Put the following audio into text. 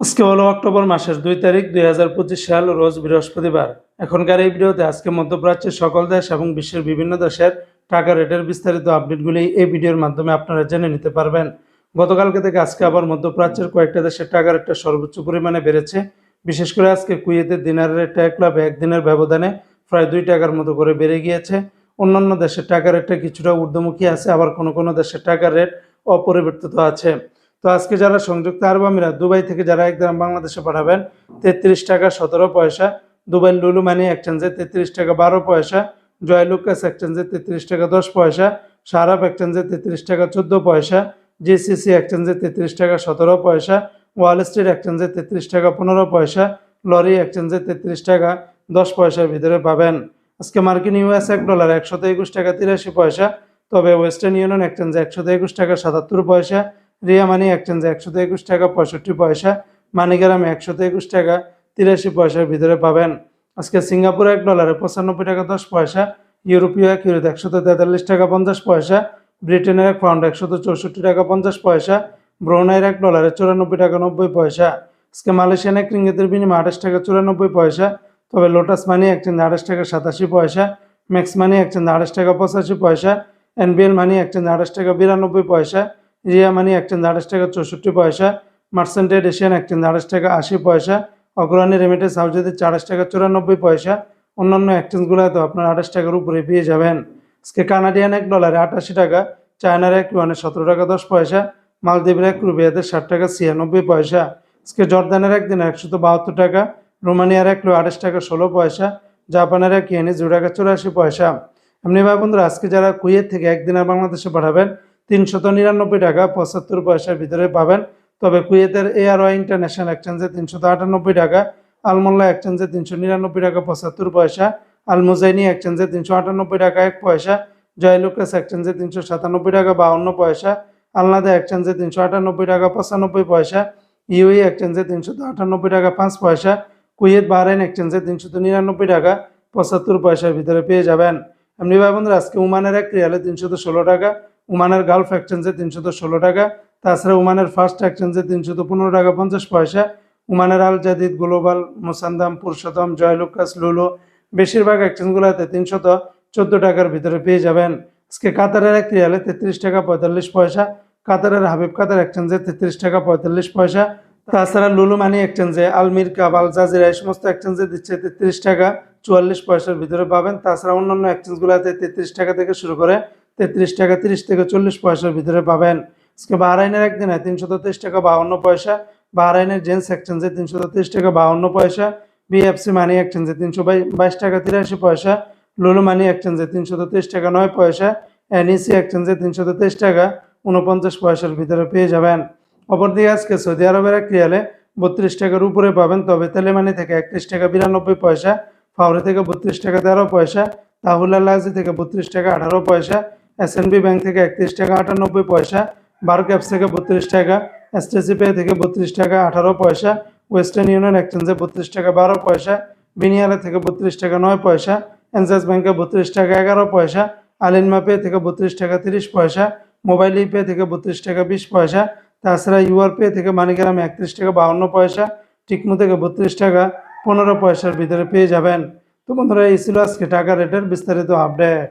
আজকে হলো অক্টোবর মাসের দুই তারিখ দুই হাজার পঁচিশ সাল, রোজ বৃহস্পতিবার। এখনকার এই ভিডিওতে আজকে মধ্যপ্রাচ্যের সকল দেশ এবং বিশ্বের বিভিন্ন দেশের টাকা রেটের বিস্তারিত আপডেটগুলি এই ভিডিওর মাধ্যমে আপনারা জেনে নিতে পারবেন। গতকালকে থেকে আজকে আবার মধ্যপ্রাচ্যের কয়েকটা দেশের টাকা রেটটা সর্বোচ্চ পরিমাণে বেড়েছে। বিশেষ করে আজকে কুয়েতের দিনার রেটটা এক লাভ একদিনের ব্যবধানে প্রায় দুই টাকার মতো করে বেড়ে গিয়েছে। অন্যান্য দেশের টাকা রেটটা কিছুটা ঊর্ধ্বমুখী আছে, আবার কোনো কোনো দেশের টাকার রেট অপরিবর্তিত আছে। তো আজকে যারা সংযুক্ত আরব আমিরাত, দুবাই থেকে যারা এক গ্রাম বাংলাদেশে পাঠাবেন, তেত্রিশ টাকা সতেরো পয়সা। দুবাই লুলু মানি এক্সচেঞ্জে তেত্রিশ টাকা বারো পয়সা। জয় লুকাস এক্সচেঞ্জে তেত্রিশ টাকা দশ পয়সা। সারাপ এক্সচেঞ্জে তেত্রিশ টাকা চোদ্দ পয়সা। জিসিসি এক্সচেঞ্জে তেত্রিশ টাকা সতেরো পয়সা। ওয়াল স্ট্রিট এক্সচেঞ্জে তেত্রিশ টাকা পনেরো পয়সা। লরি এক্সচেঞ্জে তেত্রিশ টাকা দশ পয়সার ভিতরে পাবেন। আজকে মার্কিন ইউএস এক ডলার একশত একুশ টাকা তিরাশি পয়সা। তবে ওয়েস্টার্ন ইউনিয়ন এক্সচেঞ্জে একশত একুশ টাকা সাতাত্তর পয়সা। রিয়া মানি এক্সচেঞ্জে একশত একুশ টাকা, পঁয়ষট্টি পয়সা, মানিগ্রামে একশত একুশ টাকা, তিরাশি পয়সার ভিতরে পাবেন। আজকে সিঙ্গাপুর এক ডলারে পঁচানব্বই টাকা দশ পয়সা, ইউরোপীয় এক ইউরোতে একশত তেতাল্লিশ টাকা পঞ্চাশ পয়সা, ব্রিটেনের এক পাউন্ড একশত চৌষট্টি টাকা পঞ্চাশ পয়সা, ব্রুনাইয়ের এক ডলারে চুরানব্বই টাকা নব্বই পয়সা। আজকে মালয়েশিয়ান এক রিঙ্গিতের বিনিময় আঠাশ টাকা চুরানব্বই পয়সা, তবে লোটাস মানি একচেঞ্জে আঠাশ টাকা সাতাশি পয়সা, ম্যাক্স মানি একচেঞ্জে আঠাশ টাকা পঁচাশি পয়সা, এনবিএল মানি একচেঞ্জে আঠাশ টাকা বিরানব্বই পয়সা রিয়া মানি একচেঞ্জ আঠাশ টাকা চৌষট্টি পয়সা। মার্সেন্টেড এশিয়ান একচেঞ্জ আঠাশ টাকা আশি পয়সা। অগ্রণী রেমিটেন্স হাউজেদের আঠাশ টাকা চুরানব্বই পয়সা। অন্যান্য এক্সচেঞ্জগুলোতে আপনার আঠাশ টাকার উপরে পেয়ে যাবেন। আজকে কানাডিয়ান এক ডলারে আটাশি টাকা, চায়নার এক ইউয়ানে সতেরো টাকা দশ পয়সা, মালদ্বীপের এক রুবিয়াতে ষাট টাকা ছিয়ানব্বই পয়সা। আজকে জর্দানের একদিন একশত বাহাত্তর টাকা, রোমানিয়ার এক লো আঠাশ টাকা ষোলো পয়সা, জাপানের এক ইয়েনে দু টাকা চুরাশি পয়সা। এমনি ভাই বন্ধুরা, আজকে যারা কুয়েত থেকে একদিনের বাংলাদেশে পাঠাবেন তিনশত নিরানব্বই টাকা, পঁচাত্তর পয়সার ভিতরে পাবেন। তবে কুয়েতের এআরওয়াই ইন্টারন্যাশনাল এক্সচেঞ্জে তিনশত আটানব্বই টাকা, আলমোল্লা এক্সচেঞ্জে তিনশো নিরানব্বই টাকা, পঁচাত্তর পয়সা, আলমুজাইনি এক্সচেঞ্জে তিনশো আটানব্বই টাকা, এক পয়সা, জয়লুকাস এক্সচেঞ্জে তিনশো সাতানব্বই টাকা, বাউন্ন পয়সা, আলনাদা এক্সচেঞ্জে তিনশো আটানব্বই টাকা, পঁচানব্বই পয়সা ইউই এক্সচেঞ্জে তিনশো আটানব্বই টাকা, পাঁচ পয়সা, কুয়েত বাহরাইন এক্সচেঞ্জে তিনশত নিরানব্বই টাকা, পঁচাত্তর পয়সার ভিতরে পেয়ে যাবেন। এমনি ভাই বন্ধুরা, আজকে উমানের এক রিয়ালে তিনশত ষোলো টাকা উমানের গালফ এক্সচেঞ্জে তিনশত ষোলো টাকা, তাছাড়া উমানের ফার্স্ট এক্সচেঞ্জে তিনশত পনেরো টাকা, পঞ্চাশ পয়সা। উমানের Al Jadeed global Musandam Purushottam Joyalukkas Lulu বেশিরভাগ এক্সচেঞ্জগুলোতে তিনশত চোদ্দ টাকার ভিতরে পেয়ে যাবেন। আজকে কাতারের এক রিয়ালে তেত্রিশ টাকা পঁয়তাল্লিশ পয়সা, কাতারের হাবিব কাতার এক্সচেঞ্জে তেত্রিশ টাকা পঁয়তাল্লিশ পয়সা। তাছাড়া লুলু মানি এক্সচেঞ্জে আলমির কাবাল জাজিরা এই সমস্ত এক্সচেঞ্জে দিচ্ছে তেত্রিশ টাকা চুয়াল্লিশ পয়সার ভিতরে পাবেন। তাছাড়া অন্যান্য এক্সচেঞ্জগুলোতে তেত্রিশ টাকা থেকে শুরু করে তেত্রিশ টাকা, তিরিশ থেকে চল্লিশ পয়সার ভিতরে পাবেন। আজকে বাহরাইনের একদিনে তিনশত তেইশ টাকা বাউন্ন পয়সা। বাহরাইনের জেন্স এক্সচেঞ্জে তিনশো তেইশ টাকা বাউন্ন পয়সা। বিএফসি মানি এক্সচেঞ্জে তিনশো বাইশ টাকা, তিরাশি পয়সা। লুলু মানি এক্সচেঞ্জে তিনশত তেইশ টাকা, নয় পয়সা। এনইসি এক্সচেঞ্জে তিনশো তেইশ টাকা উনপঞ্চাশ পয়সার ভিতরে পেয়ে যাবেন। অপরদিকে আজকে সৌদি আরবের এক রিয়ালে বত্রিশ টাকার উপরে পাবেন, তবে তেলেমানি থেকে একত্রিশ টাকা, বিরানব্বই পয়সা। ফাউরি থেকে বত্রিশ টাকা, তেরো পয়সা। তাহুল আল্লাহি থেকে বত্রিশ টাকা, আঠারো পয়সা। এসএনবি ব্যাংক থেকে একত্রিশ টাকা আটানব্বই পয়সা বার ক্যাপস থেকে বত্রিশ টাকা এসটিসি পে থেকে বত্রিশ টাকা আঠারো পয়সা ওয়েস্টার্ন ইউনিয়ন এক্সচেঞ্জে বত্রিশ টাকা বারো পয়সা বিনিয়ালে থেকে বত্রিশ টাকা নয় পয়সা এনজাস ব্যাংকে বত্রিশ টাকা এগারো পয়সা আলিনমা পে থেকে বত্রিশ টাকা তিরিশ পয়সা মোবাইল ই পে থেকে বত্রিশ টাকা বিশ পয়সা, তাছাড়া ইউআর পে থেকে মানিগ্রামে একত্রিশ টাকা বাউন্ন পয়সা টিকমু থেকে বত্রিশ টাকা পনেরো পয়সার ভিতরে পেয়ে যাবেন। তো বন্ধুরা, এই ছিল আজকে টাকা রেটের বিস্তারিত আপডেট